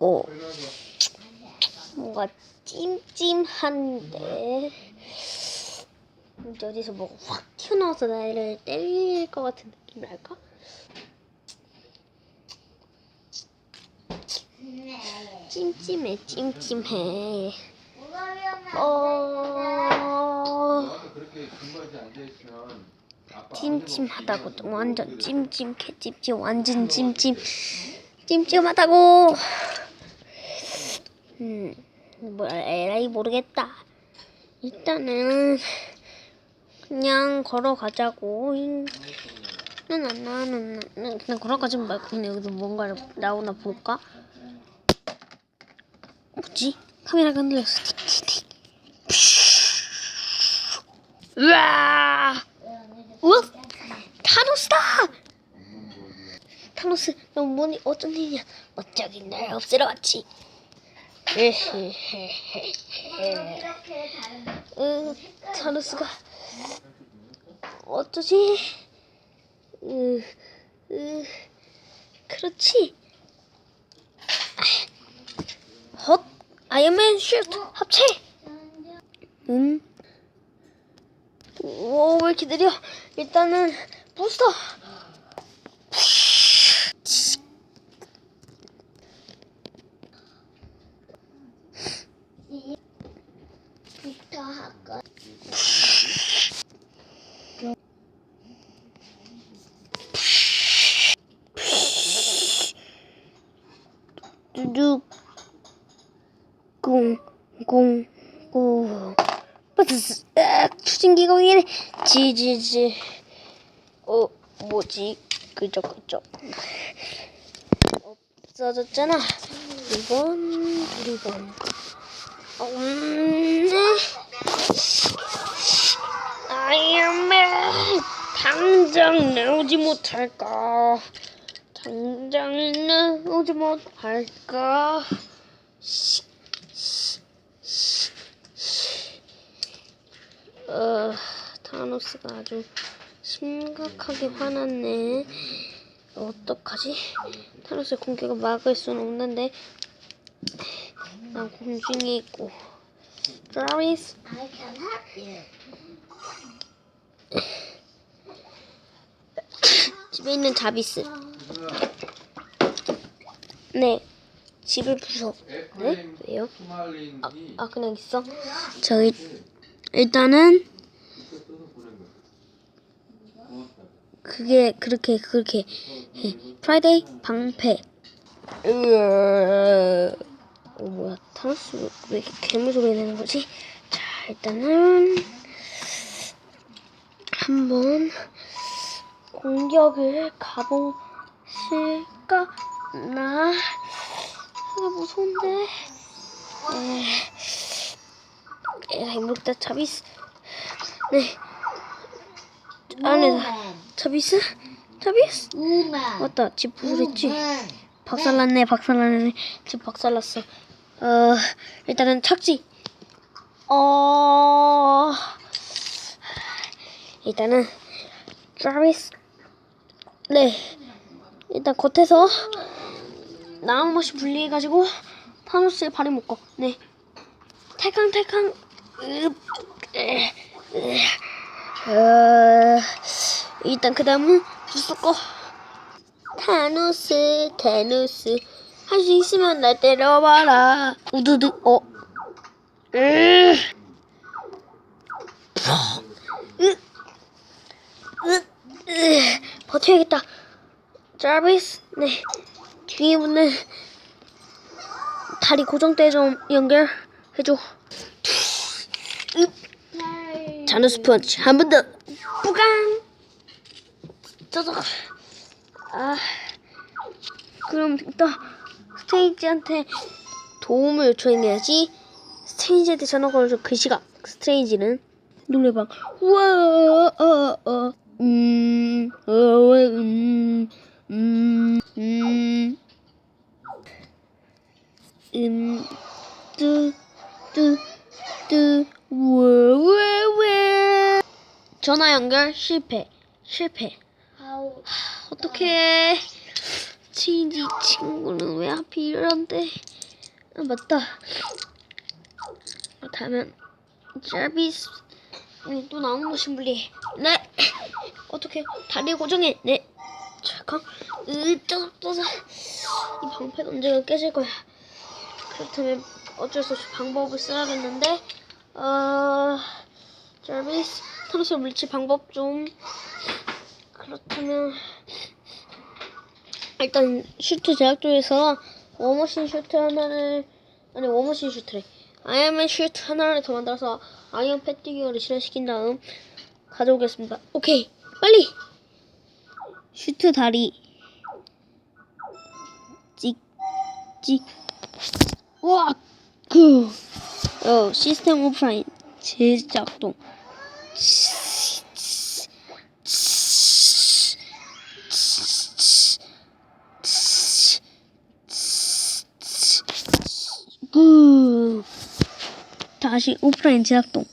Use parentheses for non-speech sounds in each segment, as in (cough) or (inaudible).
오, 들어가서 뭔가 찜찜한데. 이제 어디서 뭐가 확 튀어나와서 나를 때릴 것 같은 느낌이랄까? 네. 찜찜해, 찜찜해. 어, 그렇게 근거지 앉아있으면 찜찜하다고. 또 완전 찜찜 개찜찜 완전 찜찜 찜찜하다고. 음 뭐야 에라이 모르겠다. 일단은 그냥 걸어가자고. 나나나나 그냥 걸어가지 말고 그냥 여기서 뭔가 나오나 볼까? 뭐지? 카메라가 흔들렸어. 으아 우와 타노스다! 타노스 너 뭐니? 어쩐 일이야? 어쩌기 날 없애러 왔지. (laughs) 으 타노스가 어쩌지? 으, 으, 그렇지. 헛 아이언맨 슈트 합체! 음 오, 왜 이렇게 느려? 일단은 부스터. 부터 할까? 두둑 꽁꽁꽁 빠스스 아, 추진기가 왜 이래 지지지. 어 뭐지? 그저 그저. 없어졌잖아. 2번 2번 음, 아이언맨 당장 나오지 못할까? 당장 나오지 못할까 시, 시, 시, 시. 어, 타노스가 아주 심각하게 화났네. 어떡하지? 타노스의 공격을 막을 수는 없는데 난 공중에 있고 you. 집에 있는 자비스 네 집을 부숴 네? 왜요? 아, 아 그냥 있어? 저희 일단은 그게 그렇게 그렇게 해. 프라이데이 방패. 어, 뭐야. 타노스 왜- 왜 이렇게 괴물 소리 내는 거지? 자 일단은 한번 공격을 가보실까? 나 하나 무서운데. 에 에라이 모르겠다 자비스. 네. 안에 Woman. 자비스? 자비스? Woman. 맞다. 집 부술했지. 박살났네 박살났네. 집 박살났어. 어 일단은 착지. 어. 일단은 트라비스. 네. 일단 겉에서 나무맛이 분리해가지고 타노스의 발에 묶어. 네. 탈캉탈캉. 어, 일단 그 다음은 부수고 타노스 타노스. 할 수 있으면 날 때려봐라. 우두두 어. 버텨야겠다. 자비스 네. 뒤에 붙는 다리 고정대 좀 연결해줘. 으. 자누스 펀치 한번 더. 뿌강 저도 아. 그럼 일단 스테이지한테 도움을 요청해야지. 스테이지한테 전화 걸어줘 그 시각 스테이지는. 노래방. 우와 어어 음, 어, 음, 음, 음, 음, 뚜, 뚜, 뚜, 왜, 왜, 왜. 전화 연결 실패, 실패. 아우. 어떡해. 치인지 친구는 왜 하필 이런데. 아, 맞다. 자비스. 네, 또 나오는 것이 물리. 네. 어떻게 다리 고정해. 네. 잠깐. 으, 쩌석쩌석. 이 방패는 언젠가 깨질 거야. 그렇다면 어쩔 수 없이 방법을 써야겠는데. 어, 자비스. 타노스 물리칠 방법 좀. 그렇다면. 일단 슈트 제작조에서 워머신 슈트 하나를 아니 워머신 슈트래. 아이언맨 슈트 하나를 더 만들어서 아이언 패티기어를 실현시킨 다음 가져오겠습니다. 오케이 빨리! 슈트 다리. 찍찍. 우와 그. 어, 시스템 오프라인. 제작동 그 다시 오프라인 제작동.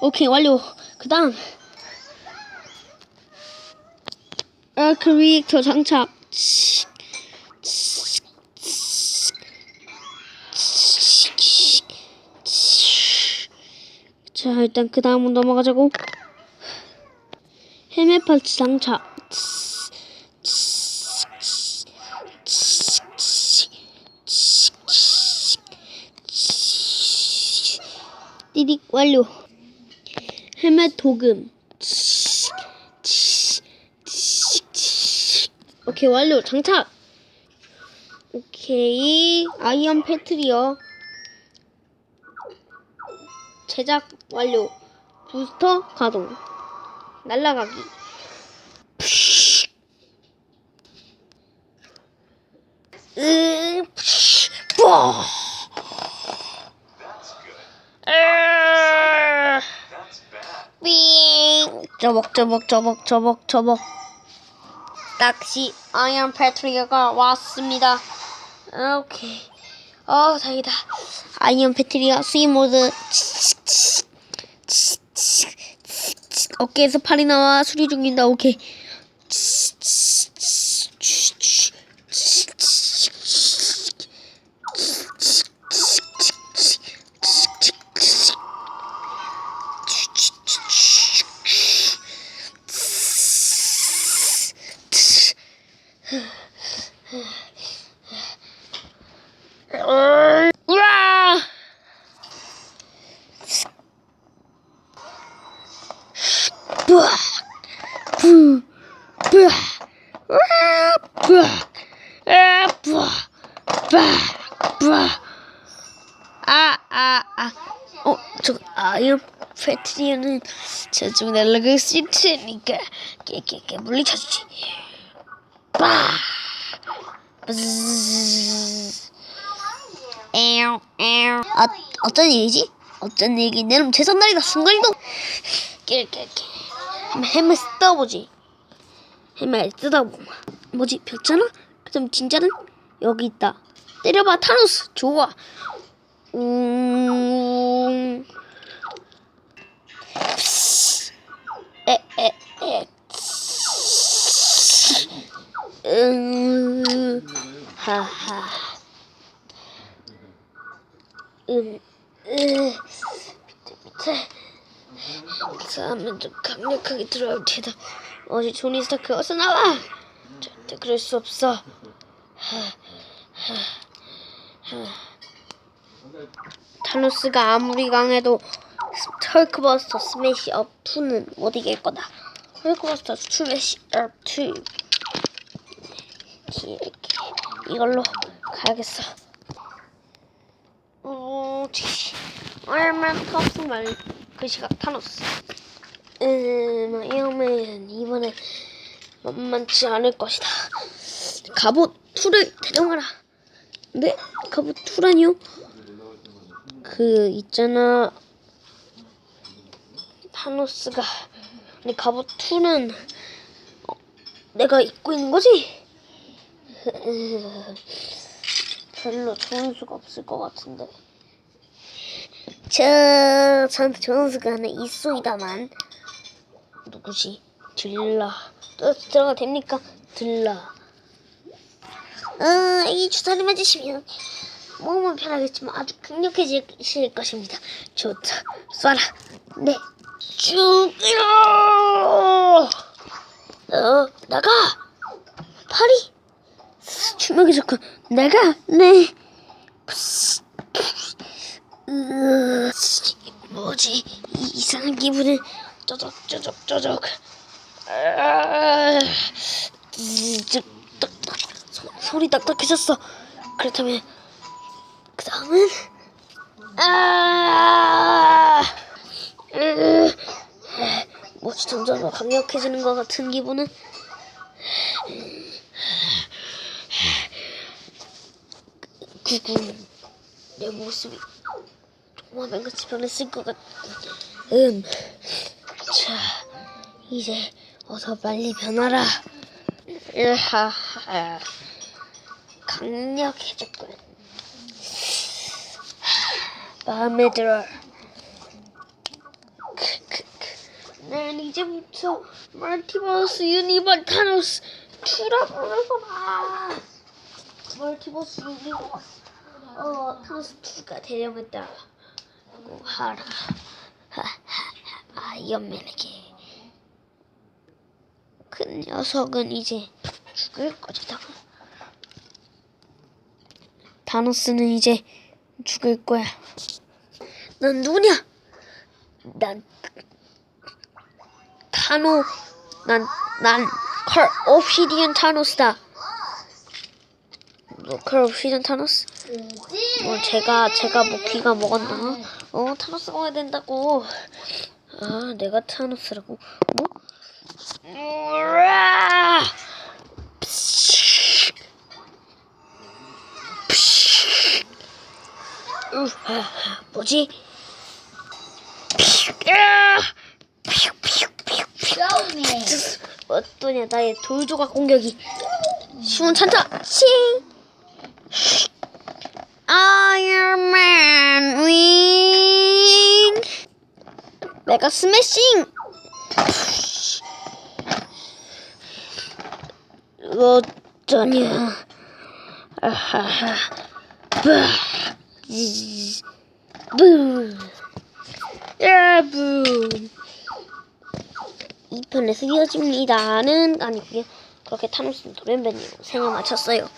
오케이 완료. 그 다음. 아크 리액터 장착 자 일단 그 다음은 넘어가자고 파츠 장착 띠딕 완료. 헬멧 도금. 오케이 완료. 장착. 오케이 아이언 패트리어 제작 완료. 부스터 가동. 날라가기. 으, 와. 으, 삥 저벅 저벅 저벅 저벅 저벅 낚시 아이언 패트리어가 왔습니다 오케이 어 다행이다 아이언 패트리어 수입 모드 어깨에서 팔이 나와 수리 중인다. 오케이 뿌! 뿌아! 우와! 뿌아! 아, 뿌아! 뿌아! 뿌아! 아, 아, 아. 어, 저 아이언 패트리어는 저쪽 날아갈 수 있으니까 깨깨깨 물리쳐주지. 빠! 브즈즈. 에옹, 에옹. 아, 어쩐 일이지? 어쩐 일이긴 내놈 제선날이다 순간이동. 깨깨깨. 햄을 뜯어보지. 햄을 뜯어보마. 뭐지 벽잖아? 그럼 진짜는 여기 있다. 때려봐 타노스. 좋아. 음. 에, 에, 에. 음. 하하. 음, 으, 밑에, 밑에. 싸움은 좀 강력하게 들어올 테다. 어디 조니 스타크 어서 나와! 절대 그럴 수 없어. 하, 하, 하. 타노스가 아무리 강해도 헐크버스터 스매시 업 2는 못 이길 거다. 헐크버스터 스매시 업 2. 이렇게 이걸로 가야겠어. 어, 치. 아이언맨 탑스 말 그 시각 타노스. 음, 아이언맨 이번에 만만치 않을 것이다. 갑옷 2를 대동하라. 네? 갑옷 2라니요? 그 있잖아 타노스가 아니 갑옷 2는 어, 내가 입고 있는 거지? (laughs) 별로 좋은 수가 없을 것 같은데 저 전원수가 하나 있소이다만 누구지? 들라 또 들어가 됩니까? 들라 어, 이 주사를 맞으시면 몸은 편하겠지만 아주 강력해질 것입니다. 좋다. 쏴라. 네. 죽여! 어, 나가! 파리! 주먹이 좋고, 나가! 네. 으, 뭐지? 이 이상한 기분은 쪼적, 쪼적, 쪼적. 아, 소리 딱딱해졌어. 그렇다면 그 다음은 아, 으, 뭐지 점점 더 강력해지는 것 같은 기분은 구구 내 모습이 정말 맨같이 변했을 것 같. 음, 자 이제 어서 빨리 변하라. 으하하. 강력해졌군. 마음에 들어. 난 이제부터 멀티버스 유니버 타노스 투라고 하거라. 멀티버스 유니버스 어 타노스 2가 되려겠다. 고 하라. 아이언맨에게. 그 녀석은 이제 죽을 것이다. 다노스는 이제 죽을 거야. 넌 누구냐? 난 타노. 난난컬 옵시디언 타노스다. 뭐컬 옵시디언 타노스? 뭐 제가 제가 뭐 귀가 먹었나? 어 타노스가 와야 된다고. 아 내가 타노스라고? 뭐? 뭐지? 어떠냐 나의 돌조각 공격이 시원찮다 칭 아이언맨 윙 메가 스매싱. 어떠냐. 아하하. 브브 야부. 2편에서 이어집니다는 아니고요. 그렇게 타노스는 돌연변이로 생을 마쳤어요.